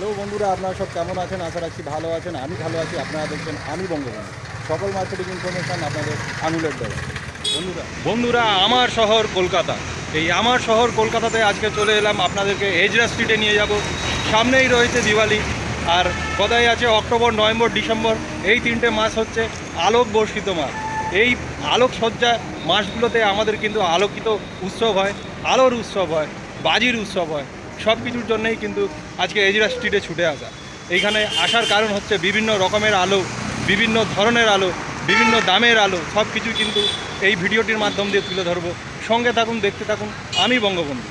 Hello বন্ধুরা, আপনারা সব কেমন আছেন? আশা রাখছি ভালো আছেন, আমি ভালো আছি। আপনারা দেখছেন আমি বঙ্গবন্ধু। সকল মার্কেটিং ইনফরমেশন আপনাদের আঙুলের দেওয়া বন্ধুরা। বন্ধুরা, আমার শহর কলকাতা। এই আমার শহর কলকাতাতে আজকে চলে এলাম। আপনাদেরকে এজরা স্ট্রিটে নিয়ে যাব। সামনেই রয়েছে দিওয়ালি। আর কথাই আছে অক্টোবর, নভেম্বর, ডিসেম্বর, এই তিনটে মাস হচ্ছে আলোক বর্ষিত মাস। এই আলোক সজ্জা মাসগুলোতে আমাদের কিন্তু আলোকিত উৎসব হয়, আলোর উৎসব হয়, বাজির উৎসব হয়। সব কিছুর জন্যই কিন্তু আজকে এজরা স্ট্রিটে ছুটে আসা। এইখানে আসার কারণ হচ্ছে বিভিন্ন রকমের আলো, বিভিন্ন ধরনের আলো, বিভিন্ন দামের আলো সব কিছু কিন্তু এই ভিডিওটির মাধ্যম দিয়ে তুলে ধরবো। সঙ্গে থাকুন, দেখতে থাকুন, আমি বঙ্গবন্ধু।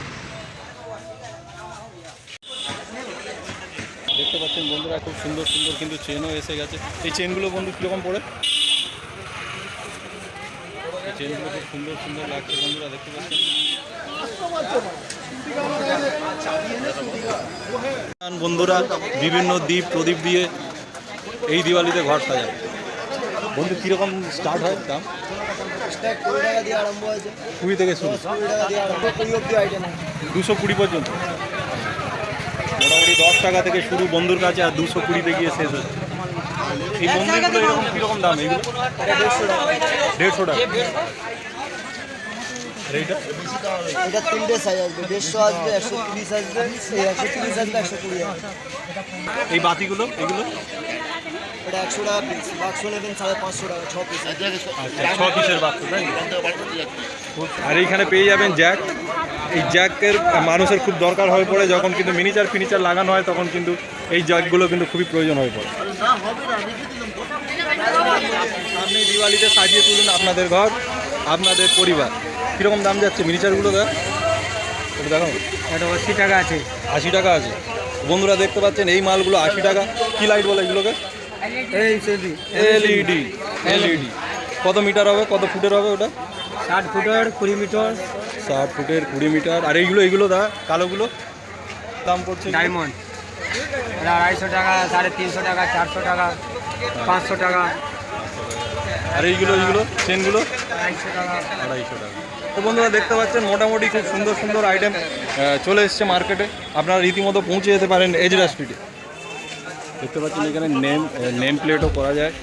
দেখতে পাচ্ছেন বন্ধুরা, খুব সুন্দর সুন্দর কিন্তু চেনও এসে গেছে। এই চেনগুলো বন্ধু কীরকম পড়ে? খুব সুন্দর সুন্দর লাগছে। বন্ধুরা, দেখতে পাচ্ছেন? বন্ধুরা, বিভিন্ন দ্বীপ, প্রদীপ দিয়ে এই দিওয়ালিতে ঘর সাজায়। বন্ধু, কীরকম স্টার্ট হয় দাম? কুড়ি থেকে দুশো কুড়ি পর্যন্ত। মোটামুটি দশ টাকা থেকে শুরু বন্ধুর কাছে, আর দুশো কুড়িতে গিয়ে শেষ হচ্ছে। এই মন্দিরগুলো এরকম কীরকম দাম? এইগুলো দেড়শো টাকা দেড়শো টাকা আর এইটা এটা তিনটে সাইজ আসবে দেড়শো আসবে একশো তিরিশ আসবে একশো তিরিশ আসবে একশো কুড়ি আসবে। এই বাতিগুলো এগুলো? এটা একশো টাকা পিস বাক্স নেবেন সাড়ে পাঁচশো টাকা ছ পিস আচ্ছা ছ পিসের বাক্স তাই আর এইখানে পেয়ে যাবেন জ্যাক এই জ্যাকের মানুষের খুব দরকার হয়ে পড়ে যখন কিন্তু মিনিচার ফিনিচার লাগানো হয় তখন কিন্তু এই জ্যাকগুলো কিন্তু খুবই প্রয়োজন হয়ে পড়ে। আপনি দিওয়ালিতে সাজিয়ে তুলুন আপনাদের ঘর আপনাদের পরিবার। কীরকম দাম যাচ্ছে মিনিচারগুলো দেখ দেখো এটা আশি টাকা আছে। আশি টাকা আছে। বন্ধুরা দেখতে পাচ্ছেন এই মালগুলো আশি টাকা। কি লাইট বলে এগুলোকে? এলইডি। এলইডি। কত মিটার হবে? কত ফুটের হবে ওটা? ষাট ফুটের কুড়ি মিটার ষাট ফুটের কুড়ি মিটার আর এইগুলো এইগুলো দা কালোগুলো? দাম পড়ছে? ডায়মন্ড আড়াইশো টাকা সাড়ে তিনশো টাকা চারশো টাকা পাঁচশো টাকা। আর এইগুলো এইগুলো? চেনগুলো আড়াইশো টাকা। আড়াইশো টাকা। তো বন্ধুরা দেখতে পাচ্ছেন, মোটামুটি খুব সুন্দর সুন্দর আইটেম চলে এসছে মার্কেটে আপনারা রীতিমতো পৌঁছে যেতে পারেন এজরা স্ট্রিটে দেখতে পাচ্ছেন এখানে নেম নেম প্লেটও করা যায়।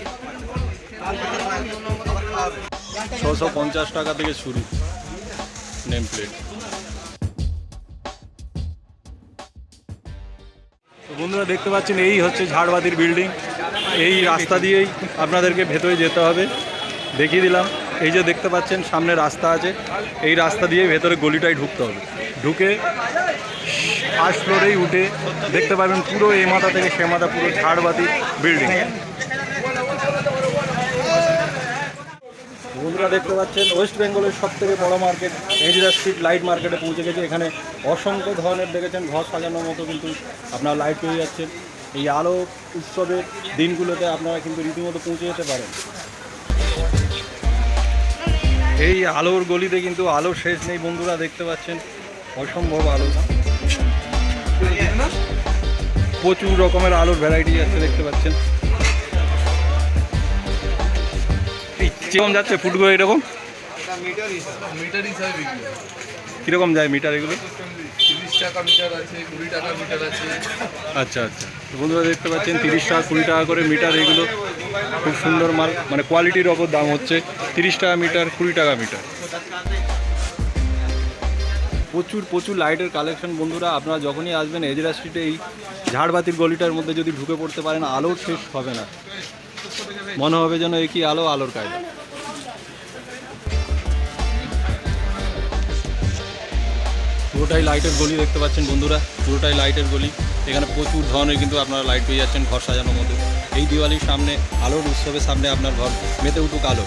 ছশো পঞ্চাশ টাকা থেকে শুরু নেম প্লেট বন্ধুরা দেখতে পাচ্ছেন, এই হচ্ছে ঝাড়বাতির বিল্ডিং এই রাস্তা দিয়েই আপনাদেরকে ভেতরে যেতে হবে। দেখিয়ে দিলাম। এই যে দেখতে পাচ্ছেন, সামনে রাস্তা আছে। এই রাস্তা দিয়ে ভেতরে গলিটায় ঢুকতে হবে। ঢুকে ফার্স্ট ফ্লোরেই উঠে দেখতে পাবেন পুরো এই মাথা থেকে সে মাথা, পুরো ঝাড়বাতি বিল্ডিং। বন্ধুরা দেখতে পাচ্ছেন, ওয়েস্ট বেঙ্গলের সব থেকে বড় মার্কেট, এজরা স্ট্রিট লাইট মার্কেটে পৌঁছে গেছে। এখানে অসংখ্য ধরনের দেখেছেন, ঘর সাজানোর মতো কিন্তু আপনার লাইট পেয়ে যাচ্ছেন। এই আলো উৎসবের দিনগুলোতে আপনারা কিন্তু রীতিমতো পৌঁছে যেতে পারেন। এই আলোর গলিতে কিন্তু আলো শেষ নেই বন্ধুরা দেখতে পাচ্ছেন। অসম্ভব আলো। প্রচুর রকমের আলোর ভ্যারাইটি আছে দেখতে পাচ্ছেন। কীরকম যাচ্ছে ফুটগুলো এরকম। কীরকম যায় মিটার এগুলো? আচ্ছা আচ্ছা। বন্ধুরা দেখতে পাচ্ছেন, তিরিশ টাকা, কুড়ি টাকা করে মিটার, এগুলো খুব সুন্দর মাল মানে কোয়ালিটির ওপর দাম হচ্ছে তিরিশ টাকা মিটার, কুড়ি টাকা মিটার। প্রচুর প্রচুর লাইটের কালেকশন বন্ধুরা, আপনারা যখনই আসবেন এজরা স্ট্রিটে এই ঝাড়বাতির গলিটার মধ্যে যদি ঢুকে পড়তে পারেন আলোর শেষ হবে না। মনে হবে যেন একই আলো, আলোর কায়দা। পুরোটাই লাইটের গলি দেখতে পাচ্ছেন বন্ধুরা, পুরোটাই লাইটের গলি। এখানে প্রচুর ধরনের কিন্তু আপনারা লাইট পেয়ে যাচ্ছেন ঘর সাজানোর মধ্যে। এই দিওয়ালির সামনে, আলোর উৎসবের সামনে আপনার ঘর মেতে উঠুক আলো।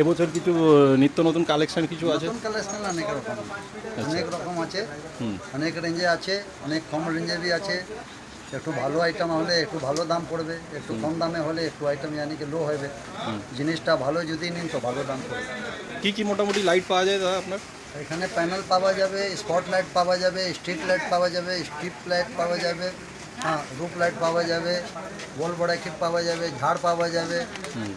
এবছর কিছু নিত্য নতুন কালেকশন কিছু আছে? নতুন কালেকশন অনেক রকম অনেক রকম আছে। হুম। অনেক রেঞ্জে আছে অনেক কম রেঞ্জেরই আছে। একটু ভালো আইটেম হলে একটু ভালো দাম পড়বে একটু কম দামে হলে একটু আইটেম জানি কি লো হবে। জিনিসটা ভালো যদি নিন তো ভালো দাম পড়বে। কী কী মোটামুটি লাইট পাওয়া যায় দাদা আপনার? এখানে প্যানেল পাওয়া যাবে স্পট লাইট পাওয়া যাবে স্ট্রিট লাইট পাওয়া যাবে স্ট্রিপ লাইট পাওয়া যাবে হ্যাঁ রুপ লাইট পাওয়া যাবে বল বড়া কিট পাওয়া যাবে ঝাড় পাওয়া যাবে। হুম।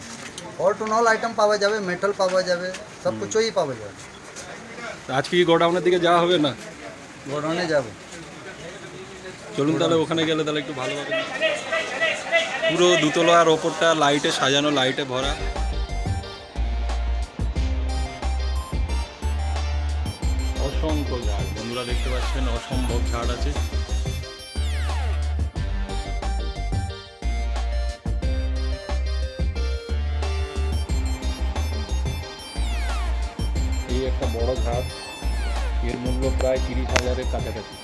অল টু অল আইটেম পাওয়া যাবে মেটাল পাওয়া যাবে সব কিছুই পাওয়া যাবে। আজকে কি গোডাউনের দিকে যাওয়া হবে না? গোডাউনে যাব। চলুন তাহলে ওখানে গেলে তাহলে একটু ভালো হবে। পুরো দুতলার ওপরটা লাইটে সাজানো লাইটে ভরা। অসংখ্য ঝাড় বন্ধুরা দেখতে পাচ্ছেন অসম্ভব ঝাড় আছে। বড় ঝাড় এর মূল্য প্রায় তিরিশ হাজারের কাছাকাছি।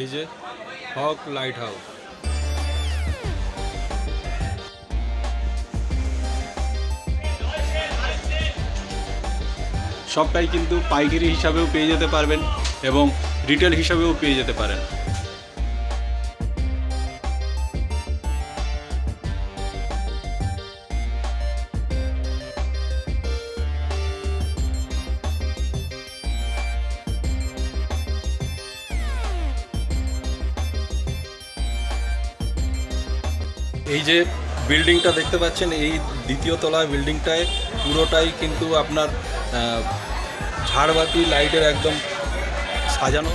এই যে, হক লাইট হাউস সবটাই কিন্তু পাইকারি হিসাবেও পেয়ে যেতে পারবেন এবং রিটেল হিসাবেও পেয়ে যেতে পারেন। যে বিল্ডিংটা দেখতে পাচ্ছেন, এই দ্বিতীয় তলায় বিল্ডিংটায় পুরোটাই কিন্তু আপনার ঝাড়বাতি, লাইটের একদম সাজানো।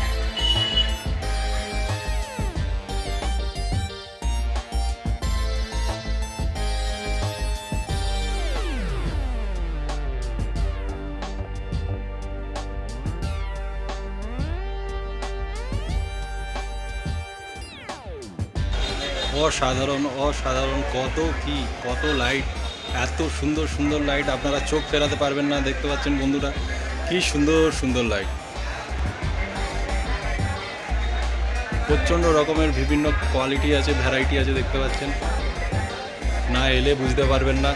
অসাধারণ অসাধারণ, কত কি, কত লাইট এত সুন্দর সুন্দর লাইট আপনারা চোখ ফেরাতে পারবেন না, দেখতে পাচ্ছেন বন্ধুরা, কি সুন্দর সুন্দর লাইট প্রচণ্ড রকমের বিভিন্ন কোয়ালিটি আছে ভ্যারাইটি আছে, দেখতে পাচ্ছেন। না এলে বুঝতে পারবেন না।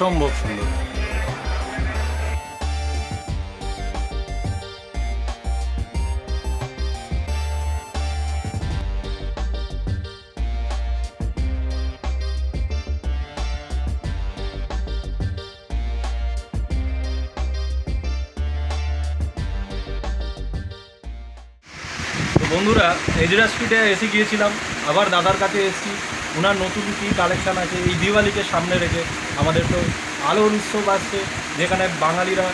অসম্ভব সুন্দর। বন্ধুরা এজরা স্ট্রিটে এসে গিয়েছিলাম আবার দাদার কাছে এসেছি। ওনার নতুন কী কালেকশান আছে? এই দিওয়ালিকে সামনে রেখে আমাদের তো আলোর উৎসব আসছে, যেখানে বাঙালিরা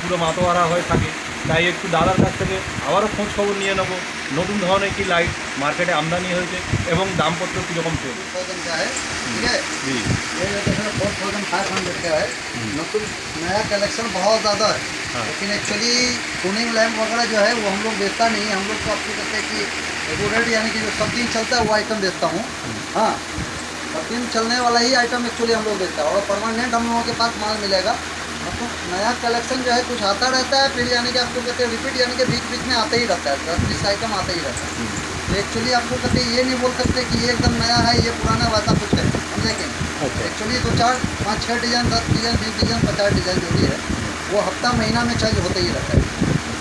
পুরো মাতোয়ারা হয়ে থাকে। তাই একটু দাদার কাছ থেকে আবারও খোঁজ খবর নিয়ে নেবো। নতুন ধরনের কি লাইট মার্কেটে আমদানি হয়েছে এবং দামপত্র কীরকম চলছে। जी नया कलेक्शन बहुत ज़्यादा है हाँ। लेकिन एक्चुअली कूलिंग लैम्प वगैरह जो है वो हम लोग बेचता नहीं। हम लोग तो आपको कहते हैं कि रेगुलेट यानी कि जो सब दिन चलता है वो आइटम बेचता हूँ। हाँ।, हाँ। सब दिन चलने वाला ही आइटम एक्चुअली हम लोग बेचता है। और परमानेंट हम लोगों के पास माल मिलेगा। मतलब नया कलेक्शन जो है कुछ आता रहता है फिर यानी कि आपको कहते हैं रिपीट यानी कि बीच बीच में आता ही रहता है दस बीस आइटम आता ही रहता है। एक्चुअली आपको कहते ये नहीं बोल सकते कि ये एकदम नया है ये पुराना वैसा कुछ है समझे कि। एक्चुअली दो चार पाँच छः डिज़ाइन दस डिज़ाइन बीस डिज़ाइन पचास डिज़ाइन जो भी है वो हफ़्ता महीना में चेंज होते ही रहता है।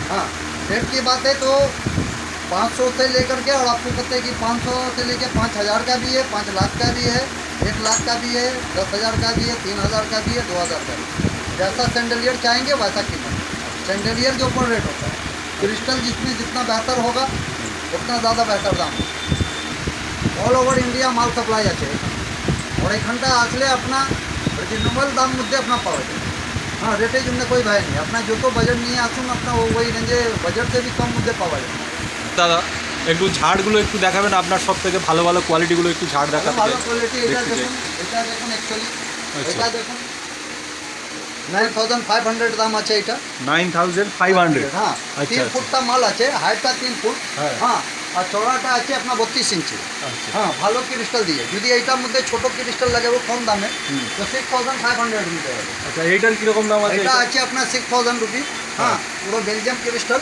हाँ रेट की बात है तो पाँच सौ से लेकर के और आपको कहते हैं कि पाँच सौ से लेकर पाँच हज़ार का भी है पाँच लाख का भी है एक लाख का भी है दस हज़ार का भी है तीन हज़ार का भी है दो हज़ार का भी है। जैसा सैंडलियर चाहेंगे वैसा कीमत सैंडलियर के ऊपर रेट होता है क्रिस्टल जिसमें जितना बेहतर होगा उतना ज़्यादा बेहतर दाम অল ওভার ইন্ডিয়া মাল সাপ্লাই আছে আর এখানটা আসলে আপনার রিজনেবল দাম মধ্যে আপনার পাওয়া যায় হ্যাঁ রেটের জন্য কই ভাই নেই আপনার যত বাজেট নিয়ে আসুন আপনার ও- ওই রেঞ্জে বাজেট থেকে কম মধ্যে পাওয়া যায় দাদা একটু ঝাড়গুলো একটু দেখাবেন আপনার সব থেকে ভালো ভালো কোয়ালিটিগুলো একটু ঝাড় দেখাতে ভালো চাই। কোয়ালিটি এটা দেখতে চাই। দেখুন এটা দেখুন অ্যাকচুয়ালি আচ্ছা। এটা দেখুন নাইন থাউজেন্ড ফাইভ হান্ড্রেড দাম আছে এটা। Nine thousand five hundred. হ্যাঁ আচ্ছা, তিন আচ্ছা। ফুটটা মাল আছে হাইটটা তিন ফুট। হ্যাঁ। হ্যাঁ আর চড়াটা আছে আপনার বত্রিশ ইঞ্চি। আচ্ছা। হ্যাঁ ভালো ক্রিস্টাল দিয়ে। যদি এইটার মধ্যে ছোট ক্রিস্টাল লাগাবো কম দামে তো সিক্স থাউজেন্ড ফাইভ হান্ড্রেড হবে। আচ্ছা এইটার কীরকম দাম আছে এটা আছে আপনার সিক্স থাউজেন্ড রুপি হ্যাঁ পুরো বেলজিয়াম ক্রিস্টাল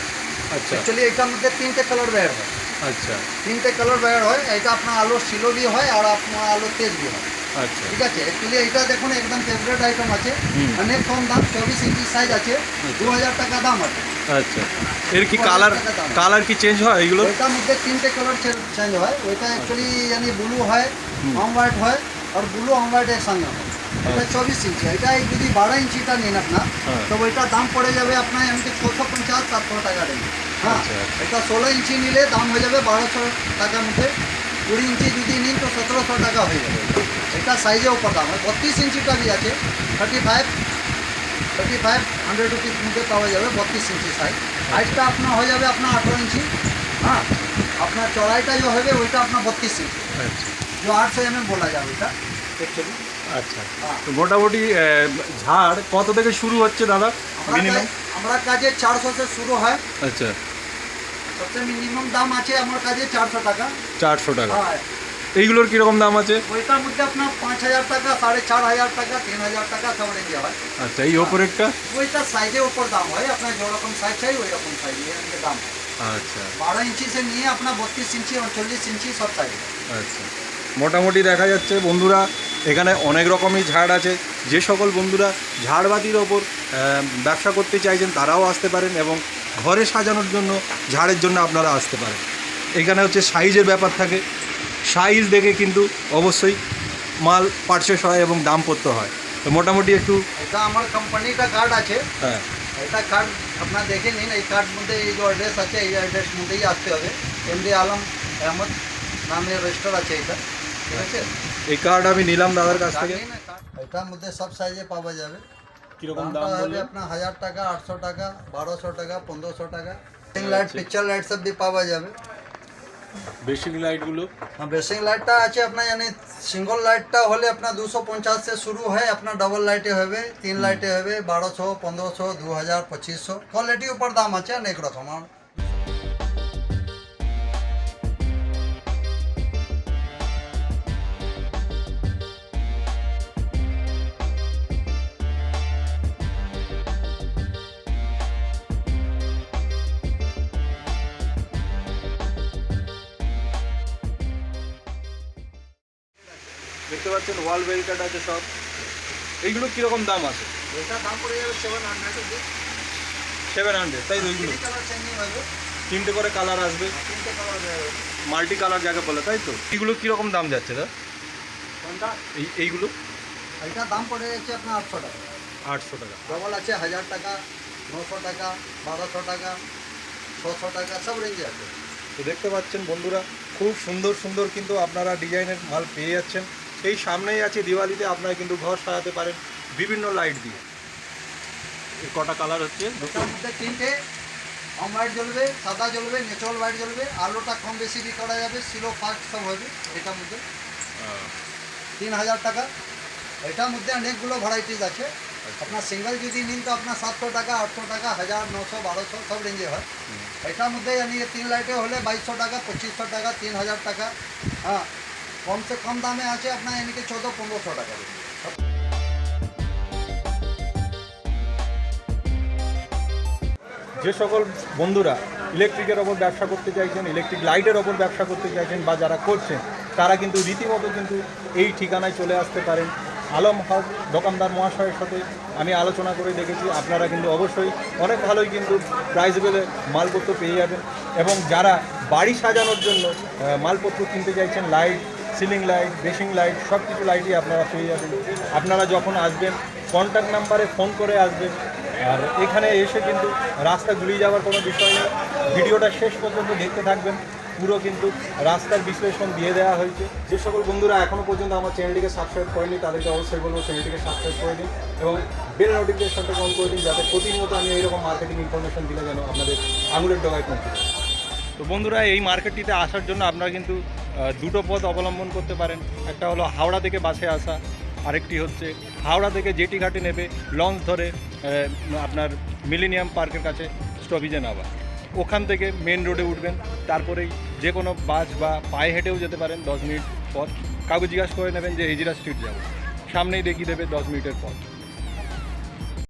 আচ্ছা। অ্যাকচুয়ালি এটার মধ্যে তিনটে কালার বের হয়। আচ্ছা। তিনটে কালার বের হয়। এটা আপনার আলোর শিলো বি হয় আর আপনার আলোর তেজ বি হয়। ঠিক আছে অ্যাকচুয়ালি এটা দেখুন একদম ফেভারিট আইটেম আছে। অনেক কম দাম চব্বিশ ইঞ্চি সাইজ আছে দু হাজার টাকা দাম আছে। আচ্ছা। এর কি কালার কালার কি চেঞ্জ হয় এগুলো ওইটার মধ্যে তিনটে কালার চেঞ্জ হয়। ওইটা অ্যাকচুয়ালি यानी ব্লু হয় অন হোয়াইট হয় আর ব্লু অন হোয়াইট এর হয়। এটা চব্বিশ ইঞ্চি এটা যদি বারো ইঞ্চিটা নিন আপনার হ্যাঁ। তো ওইটার দাম পড়ে যাবে আপনার এমনি ছশো পঞ্চাশ সাতশো টাকা রেঞ্জ। হ্যাঁ আচ্ছা, আচ্ছা। এটা ষোলো ইঞ্চি নিলে দাম হয়ে যাবে বারোশো টাকার মধ্যে। কুড়ি ইঞ্চি যদি নিন তো সতেরোশো টাকা হয়ে যাবে। এটা সাইজেও দাম। হয় বত্রিশ ইঞ্চিটা বি আছে thirty five thirty five hundred rupees মধ্যে পাওয়া যাবে বত্রিশ ইঞ্চি সাইজ হাইটটা আপনার হয়ে যাবে আপনার আঠেরো ইঞ্চি। হ্যাঁ? আপনার চড়াইটা যে হবে ওইটা আপনার বত্রিশ ইঞ্চি। যে আটশো এম এম বলা যাবে এটা অ্যাকচুয়ালি আচ্ছা। তো মোটামুটি ঝাড় কত থেকে শুরু হচ্ছে দাদা? আমরা কাজে চারশো শুরু হয়। আচ্ছা। সবচেয়ে মিনিমাম দাম আছে আমার কাজে চারশো টাকা। চারশো টাকা। হ্যাঁ। এইগুলোর কীরকম দাম আছে? ওইটার মধ্যে আপনার পাঁচ হাজার টাকা সাড়ে চার হাজার টাকা তিন হাজার টাকা সব রেঞ্জে হয়। আচ্ছা এই ওপরেরটা ওইটা সাইজের উপর দাম হয়। আপনার যেরকম সাইজ চাই ওই রকম সাইজ দাম। আচ্ছা। বারো ইঞ্চি সে নিয়ে আপনার বত্রিশ ইঞ্চি উনচল্লিশ ইঞ্চি সব সাইজ আচ্ছা। মোটামুটি দেখা যাচ্ছে বন্ধুরা এখানে অনেক রকমই ঝাড় আছে। যে সকল বন্ধুরা ঝাড়বাতির ওপর ব্যবসা করতে চাইছেন তারাও আসতে পারেন এবং ঘরে সাজানোর জন্য ঝাড়ের জন্য আপনারা আসতে পারেন। এখানে হচ্ছে সাইজের ব্যাপার থাকে। সাইজ দেখে কিন্তু অবশ্যই মাল পারচেস হয় এবং দাম করতে হয়। তো মোটামুটি একটু এটা আমার কোম্পানিটা কার্ড আছে। হ্যাঁ। এটা কার্ড আপনার দেখে নিন এই কার্ড মধ্যে এই যে অ্যাড্রেস আছে এই অ্যাড্রেস মধ্যেই আসতে হবে। এমডি আলম আহমদ নামের রেজিস্টার আছে এটা। ঠিক আছে? এই কার্ড আমি নিলাম দাদার কাছ থেকে। এটার মধ্যে সব সাইজে পাওয়া যাবে। কীরকম দামটা দাম হবে বলবেন আপনার হাজার টাকা আটশো টাকা বারোশো টাকা পনেরোশো টাকা। লাইট পিকচার লাইট সব भी পাওয়া যাবে। বেসিক লাইটগুলো হ্যাঁ বেসিক লাইটটা আছে আপনার জানি সিঙ্গল লাইটটা হলে আপনার দুশো পঞ্চাশ से শুরু হয় আপনার ডবল লাইটে হবে তিন লাইটে হবে বারোশো পনেরোশো দু হাজার পঁচিশশো। কোয়ালিটির উপর দাম আছে অনেক রকম। ওয়াল ব্যারিকেড আছে সব। এইগুলো কীরকম দাম আছে? এটার দাম পড়ে যাবে সেভেন হান্ড্রেড সেভেন হান্ড্রেড তাই তো ওইগুলো তিনটে করে কালার আসবে। মাল্টি কালার যাকে বলে তাই তো? এগুলো কীরকম দাম যাচ্ছে দা এই এইগুলো? এটার দাম পড়ে যাচ্ছে আপনার আটশো টাকা। আটশো টাকা। ডবল আছে হাজার টাকা নশো টাকা বারোশো টাকা ছশো টাকা সব রেঞ্জে আছে। তো দেখতে পাচ্ছেন বন্ধুরা খুব সুন্দর সুন্দর কিন্তু আপনারা ডিজাইনের মাল পেয়ে যাচ্ছেন। সেই সামনেই আছে দিওয়ালিতে আপনারা কিন্তু ঘর সাজাতে পারেন বিভিন্ন লাইট দিয়ে। কটা কালার হচ্ছে? তিনটে অমলাইট জ্বলবে সাদা জ্বলবে নেচুরাল লাইট জ্বলবে আলোটা কম বেশি কি করা যাবে সিলো ফার্স্ট সব হবে এটার মধ্যে। তিন হাজার টাকা। এটার মধ্যে অনেকগুলো ভ্যারাইটিস আছে। আচ্ছা। আপনার সিঙ্গেল যদি নিন তো আপনার সাতশো টাকা আটশো টাকা হাজার নশো বারোশো সব রেঞ্জে হয়। এটার মধ্যে জানি তিন লাইটে হলে বাইশশো টাকা পঁচিশশো টাকা তিন হাজার টাকা হ্যাঁ। কমসে কম দামে আছে আপনার এনেকে চোদ্দ পনেরোশো টাকা যে সকল বন্ধুরা ইলেকট্রিকের ওপর ব্যবসা করতে চাইছেন ইলেকট্রিক লাইটের ওপর ব্যবসা করতে চাইছেন বা যারা করছেন, তারা কিন্তু রীতিমতো কিন্তু এই ঠিকানায় চলে আসতে পারেন। আলম হক, দোকানদার মহাশয়ের সাথে আমি আলোচনা করে দেখেছি, আপনারা কিন্তু অবশ্যই অনেক ভালোই কিন্তু প্রাইজবেলে মালপত্র পেয়ে যাবেন। এবং যারা বাড়ি সাজানোর জন্য মালপত্র কিনতে চাইছেন light ceiling light basin light সব কিছু লাইটই আপনারা পেয়ে যাবেন। আপনারা যখন আসবেন কন্ট্যাক্ট নাম্বারে ফোন করে আসবেন। আর এখানে এসে কিন্তু রাস্তা গুলিয়ে যাওয়ার কোনো বিষয় নেই ভিডিওটা শেষ পর্যন্ত দেখতে থাকবেন। পুরো কিন্তু রাস্তার বিশ্লেষণ দিয়ে দেওয়া হয়েছে। যে সকল বন্ধুরা এখনও পর্যন্ত আমার চ্যানেলটিকে সাবস্ক্রাইব করেনি তাদেরকে অবশ্যই বলব চ্যানেলটিকে সাবস্ক্রাইব করে দিন এবং বেল নোটিফিকেশনটা অন করে দিন যাতে প্রতিনিয়ত আমি এইরকম মার্কেটিং ইনফরমেশন দিলে যেন আপনাদের আঙুলের ডগায় পৌঁছে তো বন্ধুরা, এই মার্কেটটিতে আসার জন্য আপনারা কিন্তু দুটো পথ অবলম্বন করতে পারেন। একটা হলো হাওড়া থেকে বাসে আসা, আরেকটি হচ্ছে হাওড়া থেকে জেটি ঘাটে নেবে লঞ্চ ধরে আপনার মিলেনিয়াম পার্কের কাছে স্টপেজে নামা। ওখান থেকে মেন রোডে উঠবেন, তারপরেই যে কোনো বাস বা পায়ে হেঁটেও যেতে পারেন দশ মিনিট পথ। কাউকে জিজ্ঞাসা করে নেবেন যে হিজিরা স্ট্রিট যাব। সামনেই দেখিয়ে দেবে দশ মিনিটের পথ।